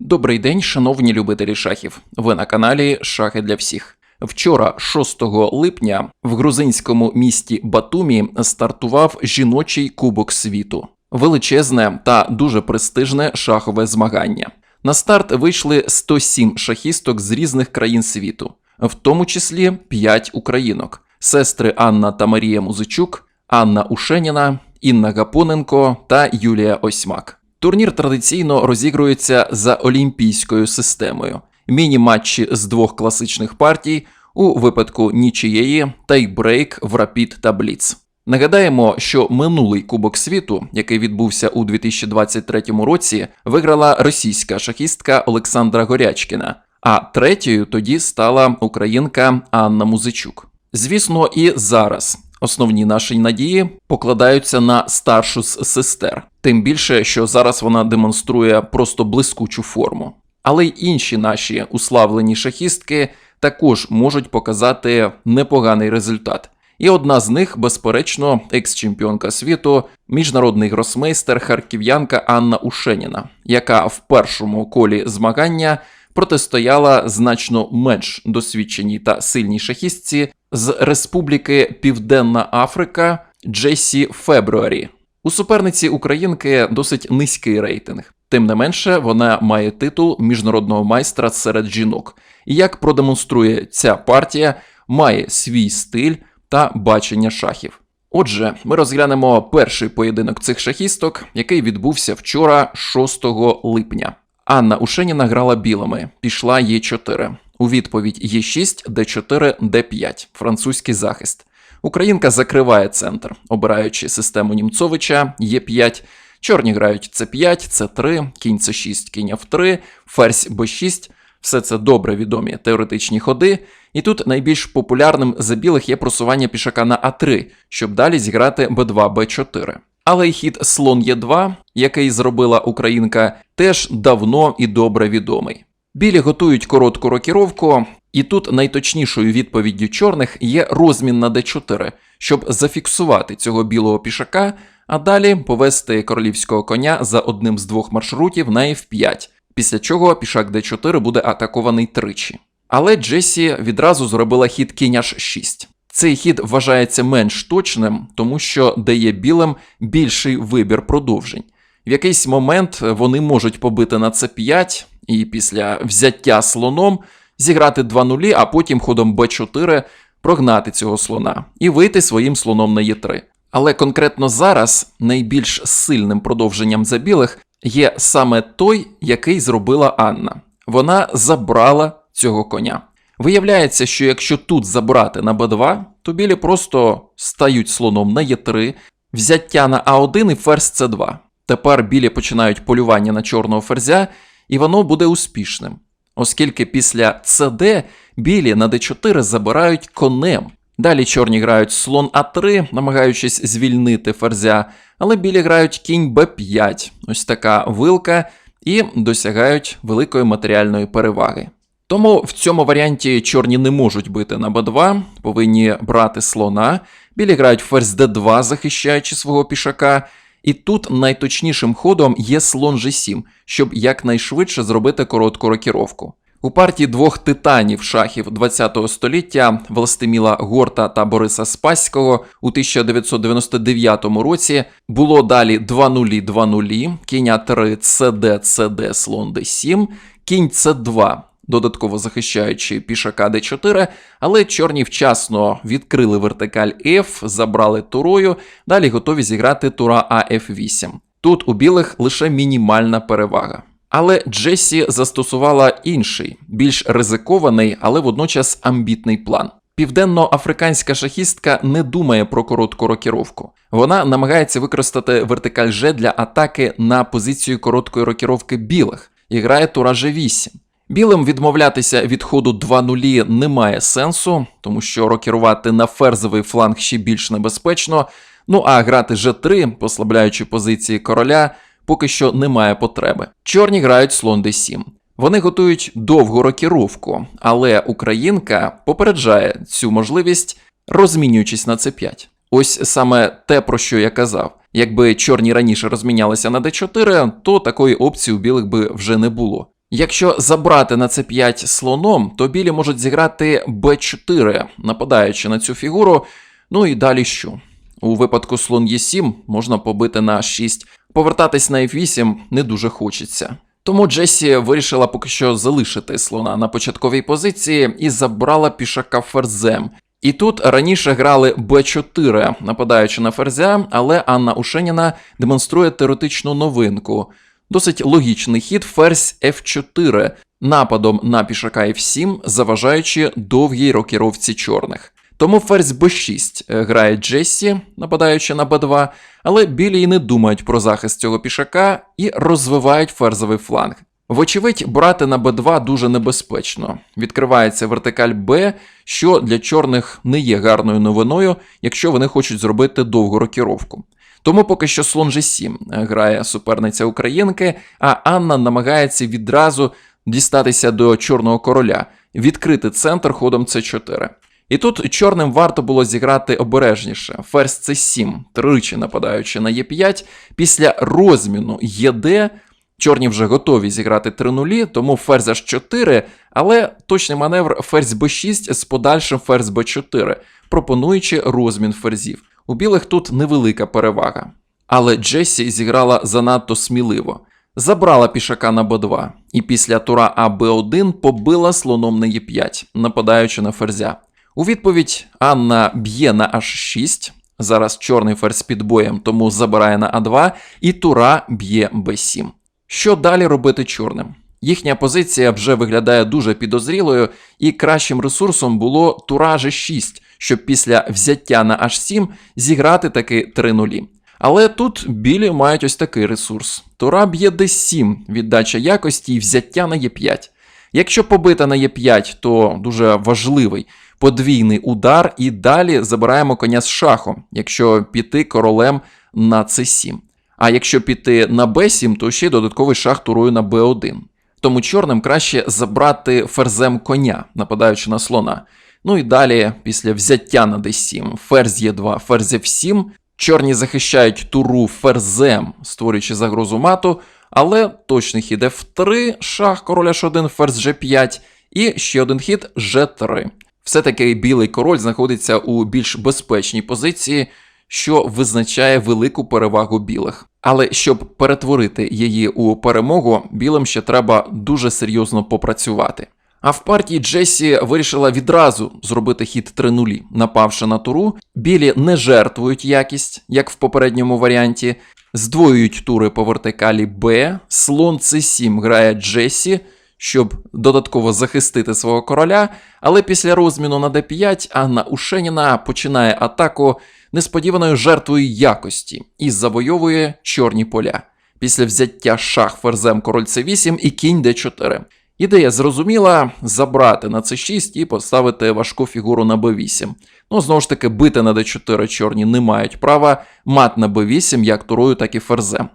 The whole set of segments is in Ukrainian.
Добрий день, шановні любителі шахів. Ви на каналі Шахи для всіх. Вчора, 6 липня, в грузинському місті Батумі стартував жіночий кубок світу. Величезне та дуже престижне шахове змагання. На старт вийшли 107 шахісток з різних країн світу, в тому числі 5 українок: сестри Анна та Марія Музичук, Анна Ушеніна, Інна Гапоненко та Юлія Осьмак. Турнір традиційно розігрується за олімпійською системою. Міні-матчі з двох класичних партій у випадку нічиєї, тайбрейк в рапід та бліц. Нагадаємо, що минулий Кубок світу, який відбувся у 2023 році, виграла російська шахістка Олександра Горячкіна, а третьою тоді стала українка Анна Музичук. Звісно, і зараз основні наші надії покладаються на старшу з сестер, тим більше, що зараз вона демонструє просто блискучу форму. Але й інші наші уславлені шахістки також можуть показати непоганий результат. І одна з них, безперечно, екс-чемпіонка світу, міжнародний гросмейстер харків'янка Анна Ушеніна, яка в першому колі змагання протистояла значно менш досвідченій та сильній шахістці з Республіки Південна Африка Джесі Фебруарі. У суперниці українки досить низький рейтинг. Тим не менше, вона має титул міжнародного майстра серед жінок. І як продемонструє ця партія, має свій стиль та бачення шахів. Отже, ми розглянемо перший поєдинок цих шахісток, який відбувся вчора, 6 липня. Анна Ушеніна грала білими, пішла Е4. У відповідь Е6, Д4, Д5, французький захист. Українка закриває центр, обираючи систему Німцовича, Е5. Чорні грають С5, С3, кінь С6, кінь Ф3, ферзь Б6. Все це добре відомі теоретичні ходи. І тут найбільш популярним за білих є просування пішака на А3, щоб далі зіграти Б2, Б4. Але й хід слон Е2, який зробила українка, теж давно і добре відомий. Білі готують коротку рокіровку, і тут найточнішою відповіддю чорних є розмін на d4, щоб зафіксувати цього білого пішака, а далі повести королівського коня за одним з двох маршрутів на f5, після чого пішак d4 буде атакований тричі. Але Джесі відразу зробила хід кінь h6. Цей хід вважається менш точним, тому що дає білим більший вибір продовжень. В якийсь момент вони можуть побити на c5 і після взяття слоном зіграти 2 нулі, а потім ходом b4 прогнати цього слона і вийти своїм слоном на e3. Але конкретно зараз найбільш сильним продовженням за білих є саме той, який зробила Анна. Вона забрала цього коня. Виявляється, що якщо тут забрати на b2, то білі просто стають слоном на e3, взяття на а1 і ферзь c2. Тепер білі починають полювання на чорного ферзя, і воно буде успішним, оскільки після cd білі на d4 забирають конем. Далі чорні грають слон А3, намагаючись звільнити ферзя, але білі грають кінь Б5, ось така вилка, і досягають великої матеріальної переваги. Тому в цьому варіанті чорні не можуть бити на Б2, повинні брати слона, білі грають ферзь Д2, захищаючи свого пішака. І тут найточнішим ходом є слон G7, щоб якнайшвидше зробити коротку рокіровку. У партії двох титанів шахів ХХ століття Властиміла Горта та Бориса Спаського у 1999 році було далі 2-0-2-0, кінь А3, ЦД, ЦД, слон Д7, кінь С2, додатково захищаючи пішака Д4, але чорні вчасно відкрили вертикаль F, забрали турою, далі готові зіграти тура АФ8. Тут у білих лише мінімальна перевага. Але Джесі застосувала інший, більш ризикований, але водночас амбітний план. Південно-африканська шахістка не думає про коротку рокіровку. Вона намагається використати вертикаль G для атаки на позицію короткої рокіровки білих і грає тура G8. Білим відмовлятися від ходу 2 нулі немає сенсу, тому що рокірувати на ферзовий фланг ще більш небезпечно. Ну а грати G3, послабляючи позиції короля, поки що немає потреби. Чорні грають слон d7. Вони готують довгу рокіровку, але українка попереджає цю можливість, розмінюючись на c5. Ось саме те, про що я казав. Якби чорні раніше розмінялися на d4, то такої опції у білих би вже не було. Якщо забрати на це 5 слоном, то білі можуть зіграти Б4, нападаючи на цю фігуру. Ну і далі що? У випадку слон Е7 можна побити на 6. Повертатись на F8 не дуже хочеться. Тому Джесі вирішила поки що залишити слона на початковій позиції і забрала пішака ферзем. І тут раніше грали Б4, нападаючи на ферзя, але Анна Ушеніна демонструє теоретичну новинку. Досить логічний хід ферзь F4 нападом на пішака F7, заважаючи довгій рокіровці чорних. Тому ферзь b6 грає Джессі, нападаючи на b2, але білі й не думають про захист цього пішака і розвивають ферзовий фланг. Вочевидь, брати на b2 дуже небезпечно. Відкривається вертикаль Б, що для чорних не є гарною новиною, якщо вони хочуть зробити довгу рокіровку. Тому поки що слон G7 грає суперниця українки, а Анна намагається відразу дістатися до чорного короля, відкрити центр ходом С4. І тут чорним варто було зіграти обережніше. Ферзь С7, тричі нападаючи на Е5. Після розміну ЄД чорні вже готові зіграти 3 нулі, тому ферзь H4, але точний маневр ферзь Б6 з подальшим ферзь Б4, пропонуючи розмін ферзів. У білих тут невелика перевага. Але Джесі зіграла занадто сміливо. Забрала пішака на Б2, і після тура А Б1 побила слоном на Е5, нападаючи на ферзя. У відповідь Анна б'є на H6. Зараз чорний ферзь під боєм, тому забирає на А2, і тура б'є Б7. Що далі робити чорним? Їхня позиція вже виглядає дуже підозрілою, і кращим ресурсом було тура G6, щоб після взяття на H7 зіграти таки 3 нулі. Але тут білі мають ось такий ресурс. Тура б'є D7, віддача якості і взяття на Е5. Якщо побита на Е5, то дуже важливий подвійний удар, і далі забираємо коня з шахом, якщо піти королем на С7. А якщо піти на Б7, то ще й додатковий шах турою на Б1. Тому чорним краще забрати ферзем коня, нападаючи на слона. Ну і далі, після взяття на d7, ферзь Е2, ферзь F7, чорні захищають туру ферзем, створюючи загрозу мату, але точний хід F3, шах король H1, ферзь G5 і ще один хід G3. Все-таки білий король знаходиться у більш безпечній позиції, що визначає велику перевагу білих. Але щоб перетворити її у перемогу, білим ще треба дуже серйозно попрацювати. А в партії Джесі вирішила відразу зробити хід 3 нулі, напавши на туру. Білі не жертвують якість, як в попередньому варіанті, здвоюють тури по вертикалі Б, слон С7 грає Джесі, щоб додатково захистити свого короля. Але після розміну на d5 Анна Ушеніна починає атаку несподіваною жертвою якості і завойовує чорні поля. Після взяття шах ферзем король c8 і кінь d4. Ідея зрозуміла забрати на c6 і поставити важку фігуру на b8. Ну, знову ж таки, бити на d4 чорні не мають права, мат на b8 як турою, так і ферзем.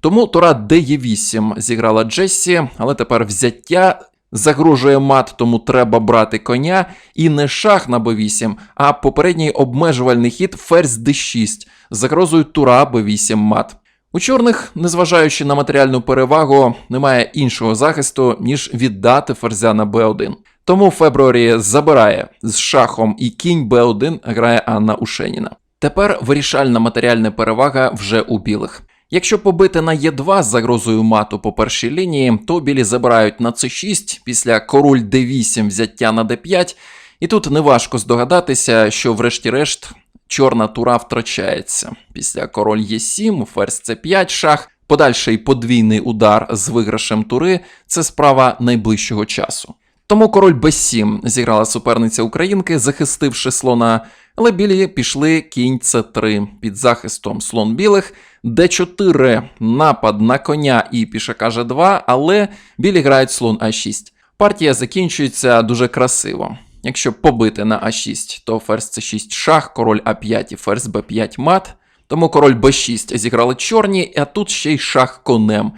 Тому тура d8 зіграла Джессі, але тепер взяття загрожує мат, тому треба брати коня. І не шах на b8, а попередній обмежувальний хід ферзь d6 з загрозою тура b8 мат. У чорних, незважаючи на матеріальну перевагу, немає іншого захисту, ніж віддати ферзя на b1. Тому Фебруарі забирає з шахом і кінь b1 грає Анна Ушеніна. Тепер вирішальна матеріальна перевага вже у білих. Якщо побити на Е2 з загрозою мату по першій лінії, то білі забирають на С6 після король d8 взяття на d5, і тут неважко здогадатися, що, врешті-решт, чорна тура втрачається. Після король Е7, ферзь С5 шах, подальший подвійний удар з виграшем тури це справа найближчого часу. Тому король Б7 зіграла суперниця українки, захистивши слона, але білі пішли кінь С3 під захистом слон білих, Д4 напад на коня і пішака Ж2, але білі грають слон А6. Партія закінчується дуже красиво. Якщо побити на А6, то ферзь С6 шах, король А5 і ферзь Б5 мат. Тому король Б6 зіграли чорні, а тут ще й шах конем.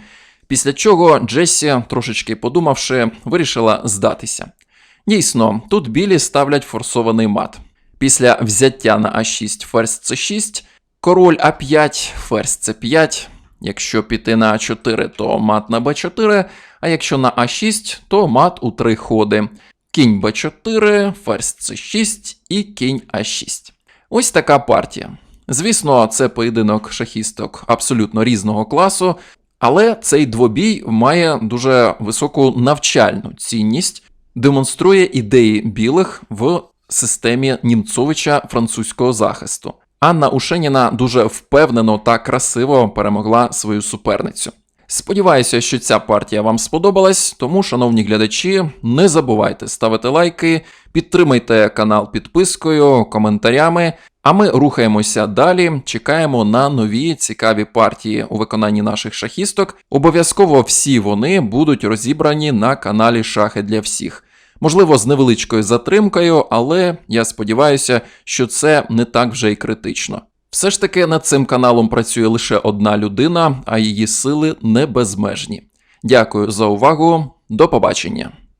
Після чого Джесі, трошечки подумавши, вирішила здатися. Дійсно, тут білі ставлять форсований мат. Після взяття на А6 ферзь С6, король А5, ферзь С5. Якщо піти на А4, то мат на Б4, А якщо на А6, то мат у три ходи. Кінь Б4, ферзь С6 і кінь А6. Ось така партія. Звісно, це поєдинок шахісток абсолютно різного класу, але цей двобій має дуже високу навчальну цінність, демонструє ідеї білих в системі Німцовича французького захисту. Анна Ушеніна дуже впевнено та красиво перемогла свою суперницю. Сподіваюся, що ця партія вам сподобалась, тому, шановні глядачі, не забувайте ставити лайки, підтримайте канал підпискою, коментарями. А ми рухаємося далі. Чекаємо на нові цікаві партії у виконанні наших шахісток. Обов'язково всі вони будуть розібрані на каналі Шахи для всіх. Можливо, з невеличкою затримкою, але я сподіваюся, що це не так вже й критично. Все ж таки над цим каналом працює лише одна людина, а її сили не безмежні. Дякую за увагу, до побачення.